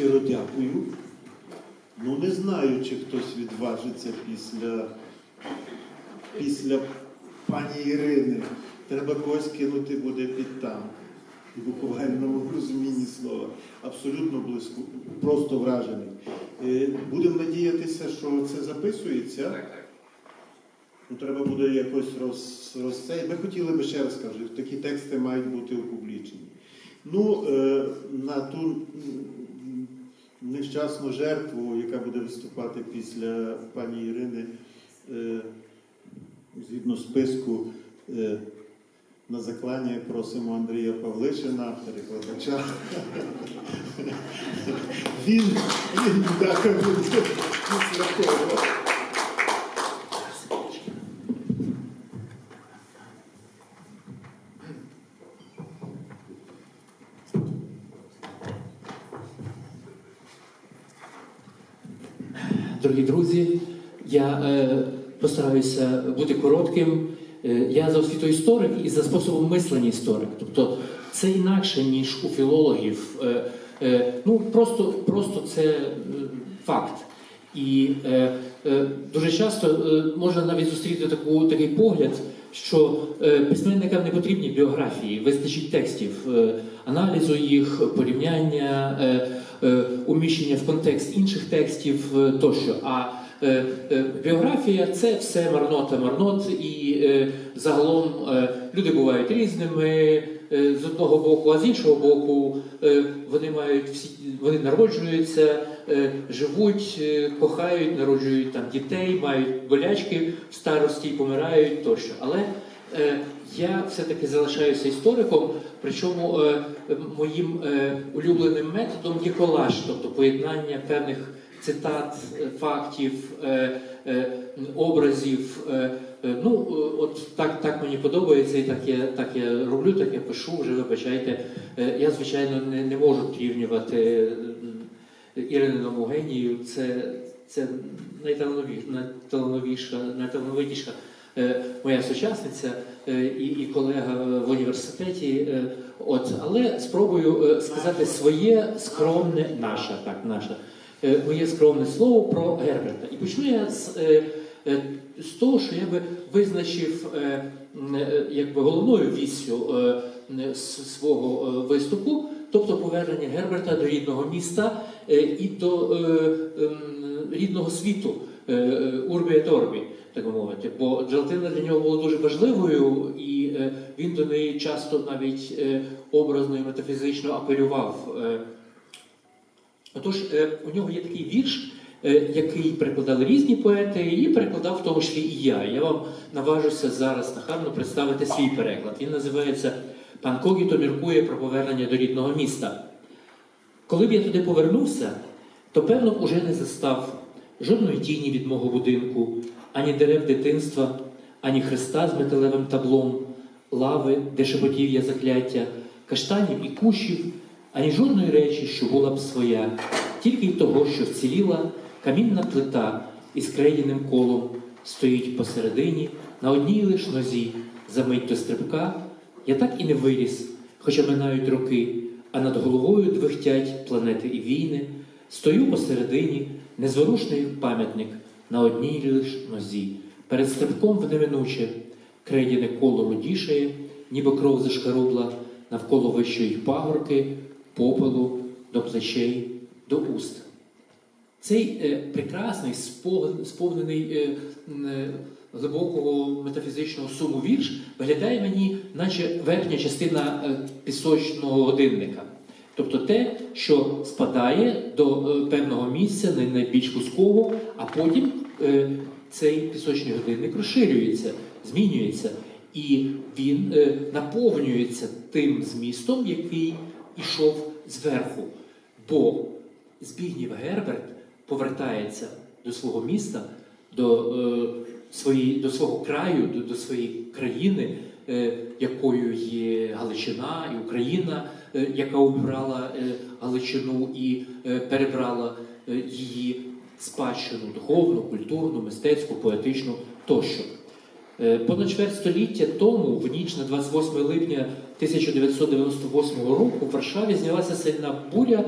щиро дякую. Ну, не знаю, чи хтось відважиться після, після пані Ірини. Треба когось кинути буде під там. В буквальному розумінні слова. Абсолютно близько, просто вражений. Е, Будемо надіятися, що це записується. Ну, треба буде якось роз, розцей. Ми хотіли би ще раз кажу, такі тексти мають бути опублічені. Ну, е, на ту нещасну жертву, яка буде виступати після пані Ірини, е, згідно списку, е, на заклання просимо Андрія Павлишина, перекладача. Він, він так, буде. Дорогі друзі, я е, постараюся бути коротким. Е, я за освітою історик і за способом мислення історик. Тобто це інакше, ніж у філологів. Е, е, ну, просто, просто це е, факт. І е, е, дуже часто е, можна навіть зустріти таку, такий погляд, що е, письменникам не потрібні біографії, вистачить текстів, е, аналізу їх, порівняння, е, уміщення в контекст інших текстів е, тощо. А е, е, біографія це все марнота, марнот, і е, загалом е, люди бувають різними е, з одного боку, а з іншого боку, е, вони мають всі вони народжуються, е, живуть, е, кохають, народжують там дітей, мають болячки в старості помирають тощо. Але е, я все-таки залишаюся істориком, причому е, моїм е, улюбленим методом є колаж, тобто поєднання певних цитат, е, фактів, е, е, образів. е, е, Ну, е, от так, так мені подобається, і так я, так я роблю, так я пишу, вже вибачайте. Е, Я, звичайно, не, не можу порівнювати Іринину генію. Це, це найталановіша, найталановитіша е, моя сучасниця і, і колега в університеті. е, От, але спробую е, сказати своє скромне, наше, так, наше, е, моє скромне слово про Герберта. І почну я з, е, е, з того, що я би визначив е, е, якби головною віссю е, свого е, виступу, тобто повернення Герберта до рідного міста е, і до е, рідного світу е, е, Урбі et Орбі, так мовити. Бо Джалтина для нього була дуже важливою, і е, він до неї часто навіть е, образно і метафізично апелював. Е, Отож, у нього є такий вірш, який перекладали різні поети, і перекладав в тому числі і я. Я вам наважуся зараз нахабно представити свій переклад. Він називається Пан Когіто міркує про повернення до рідного міста. Коли б я туди повернувся, то певно уже не застав жодної тіні від мого будинку, ані дерев дитинства, ані хреста з металевим таблом, лави, де шепотів я закляття, каштанів і кущів, ані жодної речі, що була б своя, тільки й того, що вціліла камінна плита із крейдяним колом стоїть посередині на одній лиш нозі, за мить до стрибка, я так і не виріс, хоча минають роки, а над головою двихтять планети і війни, стою посередині, незворушний пам'ятник на одній лиш нозі. Перед стрибком в неминуче крейдяне коло рудішає, ніби кров зашкарубла, навколо вищої пагорки, попелу до плечей, до уст. Цей е, прекрасний, сповнений е, е, глибокого метафізичного суму вірш виглядає мені, наче верхня частина е, пісочного годинника. Тобто те, що спадає до е, певного місця, най- найбільш вузького, а потім цей пісочний годинник розширюється, змінюється, і він е, наповнюється тим змістом, який ішов зверху. Бо Збігнів Герберт повертається до свого міста, до, е, свої, до свого краю, до, до своєї країни, е, якою є Галичина і Україна, е, яка обрала е, Галичину і е, перебрала е, її спадщину духовну, культурну, мистецьку, поетичну тощо. Е, Понад чверть століття тому, в ніч на 28 липня 1998 року, в Варшаві знялася сильна буря,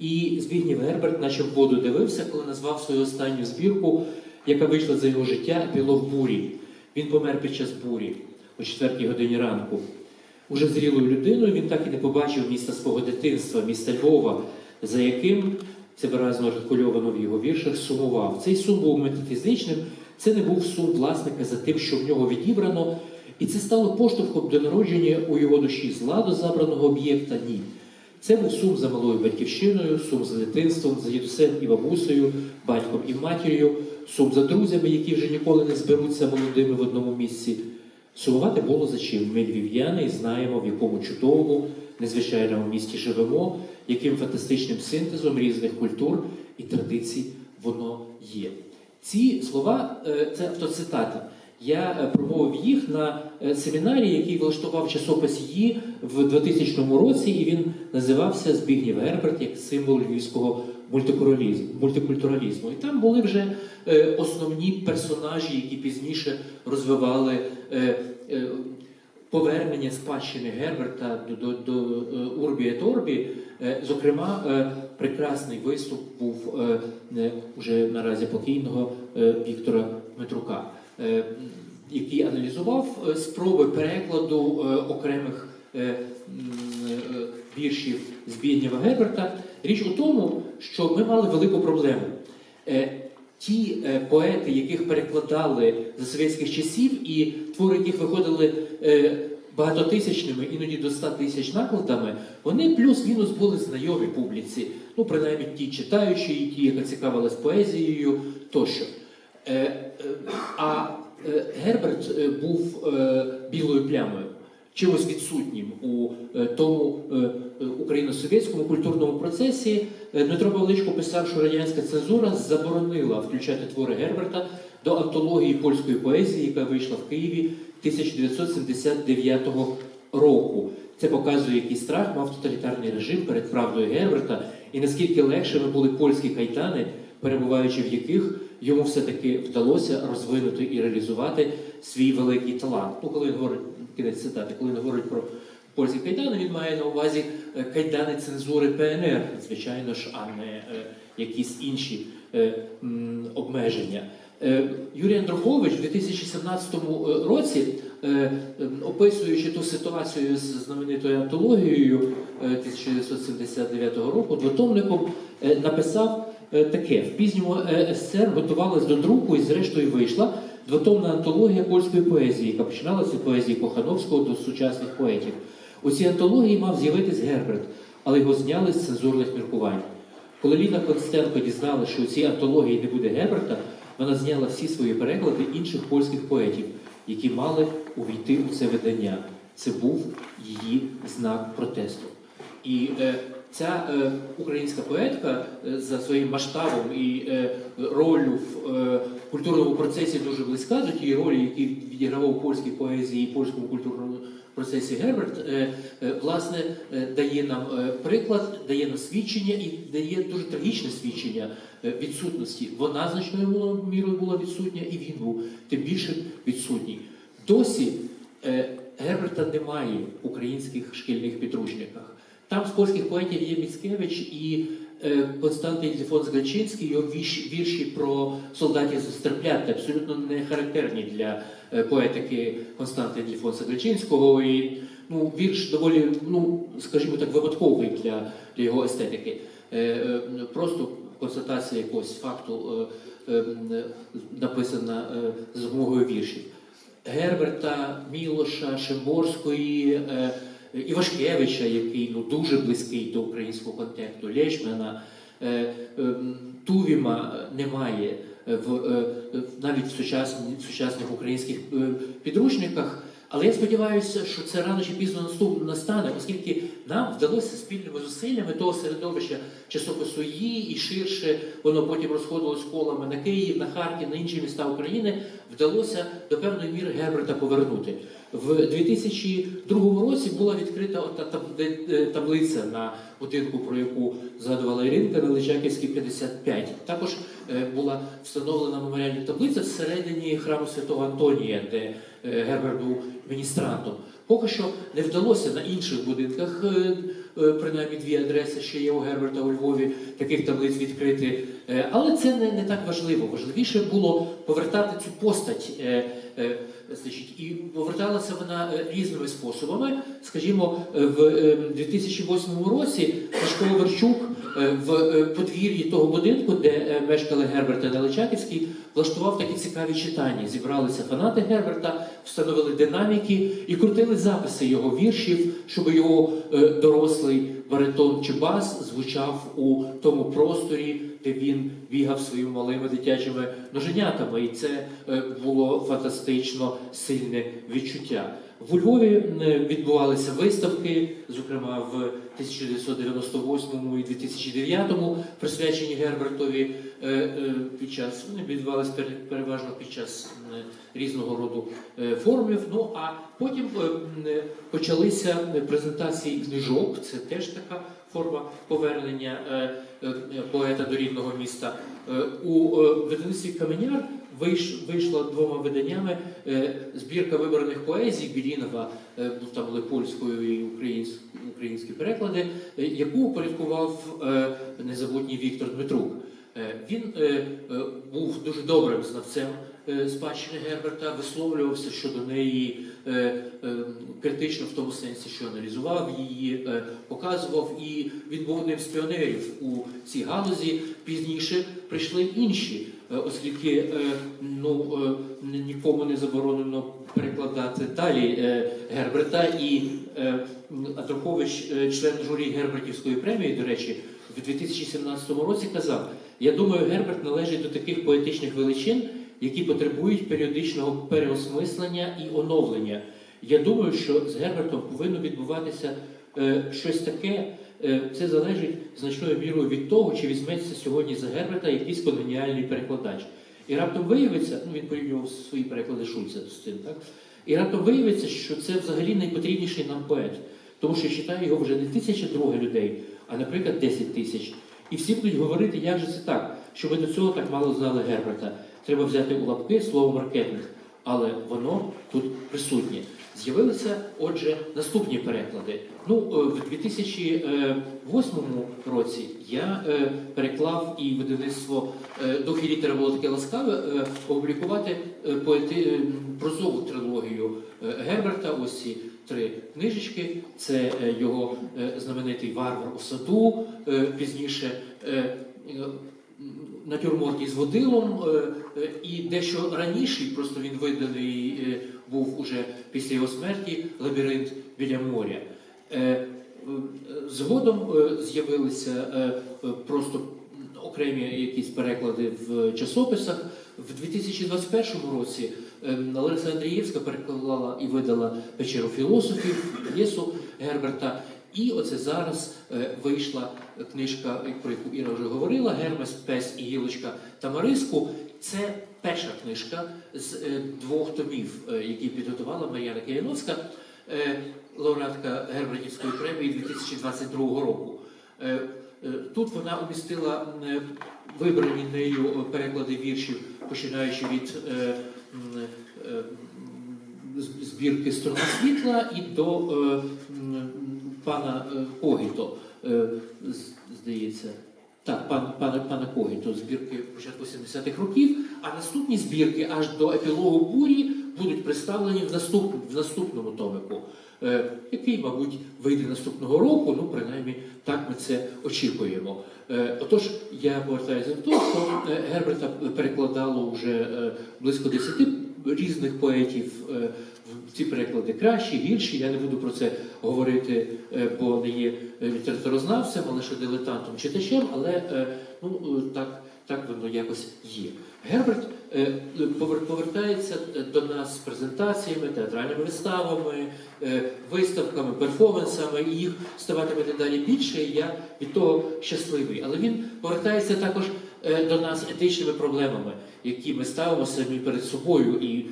І Збігнів Герберт, наче в воду дивився, коли назвав свою останню збірку, яка вийшла за його життя «Епілог бурі. Він помер під час бурі о 4 годині ранку. Уже зрілою людиною він так і не побачив міста свого дитинства, міста Львова, за яким це виразно артикульовано в його віршах, сумував. Цей сум був метафізичним, це не був сум власника за тим, що в нього відібрано, і це стало поштовхом до народження у його душі зла до забраного об'єкта. Ні. Це був сум за малою батьківщиною, сум за дитинством, за дідусем і бабусею, батьком і матір'ю, сум за друзями, які вже ніколи не зберуться молодими в одному місці. Сумувати було за чим. Ми львів'яни знаємо, в якому чудовому, незвичайному місті живемо, яким фантастичним синтезом різних культур і традицій воно є. Ці слова е, це автоцитата. Я е, промовив їх на е, семінарі, який влаштував часопис «Ї» в 2000 році, і він називався Збігнів Герберт як символ львівського мультикультуралізму. І там були вже основні персонажі, які пізніше розвивали повернення спадщини Герберта до, до, до Урбі et Орбі. Е, Зокрема, е, прекрасний виступ був е, уже наразі покійного Віктора Метрука, е, який аналізував спроби перекладу окремих віршів Збігнєва Герберта. Річ у тому, що ми мали велику проблему. Ті поети, яких перекладали за совєтських часів, і твори, яких виходили багатотисячними, іноді до 100 тисяч накладами, вони плюс-мінус були знайомі публіці. Ну, принаймні ті читаючі, і ті, яка цікавилась поезією тощо. Е, е, а е, Герберт е, був е, білою плямою, чимось відсутнім у тому україно-совєтському культурному процесі. Дмитро Павличко писав, що радянська цензура заборонила включати твори Герберта до антології польської поезії, яка вийшла в Києві 1979 року. Це показує, який страх мав тоталітарний режим перед правдою Герберта, і наскільки легшими були польські кайтани, перебуваючи в яких йому все-таки вдалося розвинути і реалізувати свій великий талант. Ну, коли він говорить кінець цитати, коли він говорить про польські кайдани, він має на увазі е, кайдани цензури ПНР, звичайно ж, а не е, якісь інші е, обмеження. Е, Юрій Андрухович в 2017 році, е, е, описуючи ту ситуацію з знаменитою антологією е, 1979 року, двотомником е, написав е, таке: в пізньому е, СССР готувалась до друку і, зрештою, вийшла двотомна антологія польської поезії, яка починалася від поезії Кохановського до сучасних поетів. У цій антології мав з'явитись Герберт, але його зняли з цензурних міркувань. Коли Ліна Констенко дізналася, що у цій антології не буде Герберта, вона зняла всі свої переклади інших польських поетів, які мали увійти у це видання. Це був її знак протесту. І е, ця е, українська поетка е, за своїм масштабом і е, ролью в е, культурному процесі дуже близька до тієї ролі, які відігравав у польській поезії і польському культурному процесі Герберт, е, е, власне, е, дає нам е, приклад, дає нам свідчення і дає дуже трагічне свідчення е, відсутності. Вона значною мірою була відсутня, і він був тим більше відсутній. Досі е, Герберта немає в українських шкільних підручниках. Там з польських поетів є Міцкевич і е, Константин Ільфон Згачинський, його вірші, про солдатів з Стерплятти абсолютно не характерні для е, поетики Константина Ільфонса Гачинського. І ну, вірш доволі, ну, скажімо так, випадковий для, для його естетики. Е, просто констатація якогось факту написана за допомогою віршів. Герберта, Мілоша, Шимборської, Івашкевича, який ну, дуже близький до українського контексту, Лєчмена, е, е, Тувіма немає в, е, в- навіть в сучасних українських е, підручниках. Але я сподіваюся, що це рано чи пізно наступ- настане, оскільки нам вдалося спільними зусиллями того середовища часопису «Ї» і ширше воно потім розходилось колами на Київ, на Харків, на інші міста України, вдалося до певної міри Герберта повернути. В 2002 році була відкрита та таблиця на будинку, про яку згадувала Іринка, на Личаківській 55. Також е, була встановлена меморіальна таблиця всередині храму Святого Антонія, де е, Герберт був міністрантом. Поки що не вдалося на інших будинках е, е, принаймні дві адреси ще є у Герберта у Львові, таких таблиць відкрити. Е, Але це не, не так важливо. Важливіше було повертати цю постать. і поверталася вона різними способами. Скажімо, в е, 2008 році Сашко Верчук в е, подвір'ї того будинку, де е, мешкали Герберт і Неличаківський, влаштував такі цікаві читання. Зібралися фанати Герберта, встановили динаміки і крутили записи його віршів, щоб його е, дорослий баритон чи бас звучав у тому просторі, де він бігав своїми малими дитячими ноженятами. І це е, було фантастично сильне відчуття. В Львові е, відбувалися виставки, зокрема в 1998 і 2009 присвячені Гербертові е, під час вони відбувалися переважно під час різного роду форумів. Ну а потім почалися презентації книжок. Це теж така форма повернення поета до рідного міста. Е, У е, видавництві Каменяр вийш- вийшла двома виданнями е, збірка виборних поезій Білінова, е, ну, там були польською і українські переклади, е, яку упорядкував е, незабутній Віктор Дмитрук. Е, Він е, е, був дуже добрим знавцем е, спадщини Герберта, висловлювався щодо неї е, е, критично в тому сенсі, що аналізував її, е, показував, і він був одним з піонерів у цій галузі. Пізніше прийшли інші, е, оскільки е, ну, е, нікому не заборонено перекладати далі е, Герберта і е, Атрухович, е, член журі Гербертівської премії, до речі, в 2017 році казав: я думаю, Герберт належить до таких поетичних величин, які потребують періодичного переосмислення і оновлення. Я думаю, що з Гербертом повинно відбуватися е, щось таке. е, Це залежить значною мірою від того, чи візьметься сьогодні за Герберта якийсь конгеніальний перекладач. І раптом виявиться, ну він порівнював свої переклади Шульца з цим, так? І раптом виявиться, що це взагалі найпотрібніший нам поет. Тому що читає його вже не тисяча друге людей, а, наприклад, 10 тисяч. І всі будуть говорити, як же це так, що ми до цього так мало знали Герберта. Треба взяти у лапки слово маркетинг, але воно тут присутнє. З'явилися, отже, наступні переклади. Ну, е, в 2008 році я е, переклав і видавництво е, літера було таке ласкаве опублікувати поети, прозову трилогію Герберта. Ось ці три книжечки. Це його знаменитий варвар у саду, пізніше. Е, е, Натюрморт із водилом, е, е, і дещо раніший, просто він виданий е, був уже після його смерті лабіринт біля моря. Згодом з'явилися просто окремі якісь переклади в часописах. В 2021 році Лариса Андрієвська переклала і видала печеру філософів, п'єсу Герберта. І оце зараз е, вийшла книжка, про яку Іра вже говорила, Гермес, Пес і Гілочка Тамариску. Це перша книжка з е, двох томів, е, які підготувала Мар'яна Кияновська, лауреатка Гербертівської премії 2022 року. Тут вона умістила вибрані нею переклади віршів, починаючи від збірки Сторона світла і до пана е, Когіто, е, здається. Так, пан, пана, пана Когіто, збірки початку 70-х років, а наступні збірки аж до епілогу бурі будуть представлені в, наступ, в наступному томику, е, який, мабуть, вийде наступного року, ну, принаймні, так ми це очікуємо. Отож, я повертаюся до того, що Герберта перекладало вже близько 10 різних поетів. Е, ці переклади кращі, гірші. Я не буду про це говорити, е, бо не є літературознавцем, а лише дилетантом читачем, але е, ну, так, так воно якось є. Герберт е, повертається е, до нас з презентаціями, театральними виставами, е, виставками, перформансами, і їх ставатиме дедалі більше. І я від того щасливий. Але він повертається також до нас етичними проблемами, які ми ставимо самі перед собою, і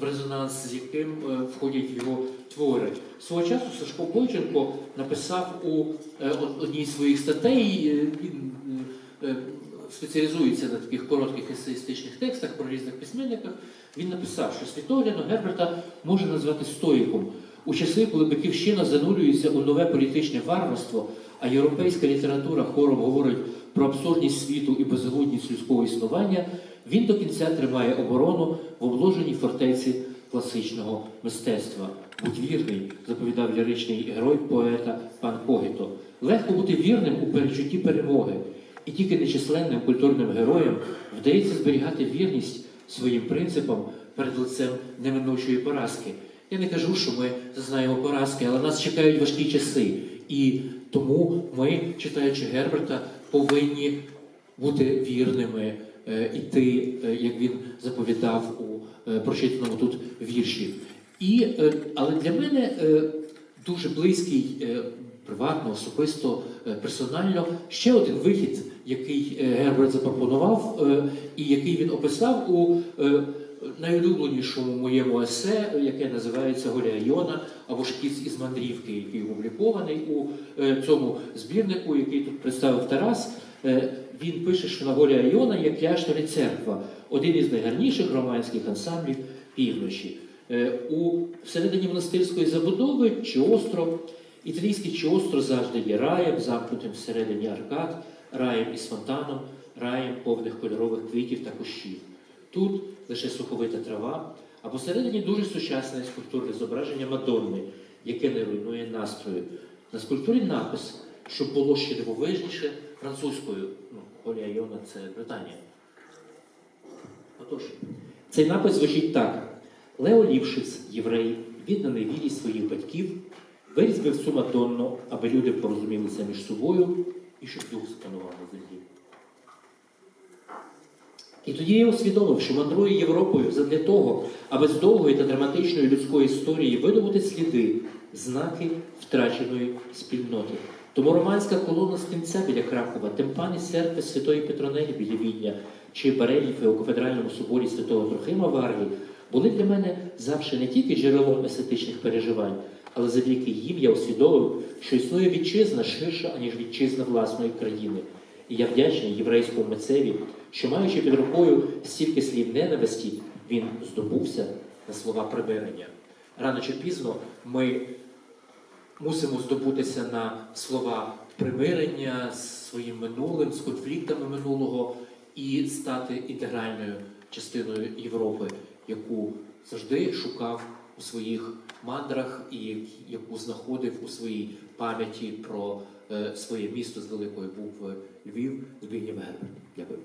в резонанс з яким входять його твори. Свого часу Сашко Бойченко написав у одній своїх статей. Він спеціалізується на таких коротких есеїстичних текстах про різних письменниках. Він написав, що світогляду Герберта можна назвати стоїком. У часи, коли Батьківщина занурюється у нове політичне варварство, а європейська література хором говорить про абсурдність світу і безглуздість людського існування, він до кінця тримає оборону в обложеній фортеці класичного мистецтва. Будь вірний, заповідав ліричний герой поета пан Когіто. Легко бути вірним у перечутті перемоги, і тільки нечисленним культурним героям вдається зберігати вірність своїм принципам перед лицем неминучої поразки. Я не кажу, що ми зазнаємо поразки, але нас чекають важкі часи. І тому ми, читаючи Герберта, повинні бути вірними, е, іти, е, як він заповідав у е, прочитаному тут вірші. І, але для мене дуже близький приватно, особисто, е, персонально ще один вихід, який е, Герберт запропонував, е, і який він описав у найулюбленішому моєму есе, яке називається Голя Йона або Шкіц із мандрівки, який опублікований у цьому збірнику, який тут представив Тарас. Він пише, що на Голя Айона є кляштор церква, один із найгарніших романських ансамблів півночі. У всередині монастирської забудови Чіостро, італійський Чіостро завжди є раєм, замкнутим всередині аркад, раєм із фонтаном, раєм повних кольорових квітів та кущів. Тут лише суховита трава, а посередині дуже сучасне скульптурне зображення Мадонни, яке не руйнує настрою. На скульптурі напис, щоб було ще дивовижніше французькою. Ну, Йона це Британія. Отож, цей напис звучить так: Лео Лівшиц, єврей, відданий вірі своїх батьків, вирізбив цю Мадонну, аби люди порозумілися між собою і щоб дух спанував на землі. І тоді я усвідомив, що мандрую Європою задля того, аби з довгої та драматичної людської історії видобути сліди, знаки втраченої спільноти. Тому романська колона стрільця біля Кракова, тимпані серпи Святої Петронелі біля Відня чи барельєфи у кафедральному соборі Святого Трохима в Аргі були для мене завжди не тільки джерелом естетичних переживань, але завдяки їм я усвідомив, що існує вітчизна ширша, аніж вітчизна власної країни. І я вдячний єврейському митцеві, що маючи під рукою стільки слів ненависті, він здобувся на слова примирення. Рано чи пізно ми мусимо здобутися на слова примирення з своїм минулим, з конфліктами минулого і стати інтегральною частиною Європи, яку завжди шукав у своїх мандрах і яку знаходив у своїй пам'яті про е, своє місто з великої букви Львів, Збігнєв Герберт. Дякую.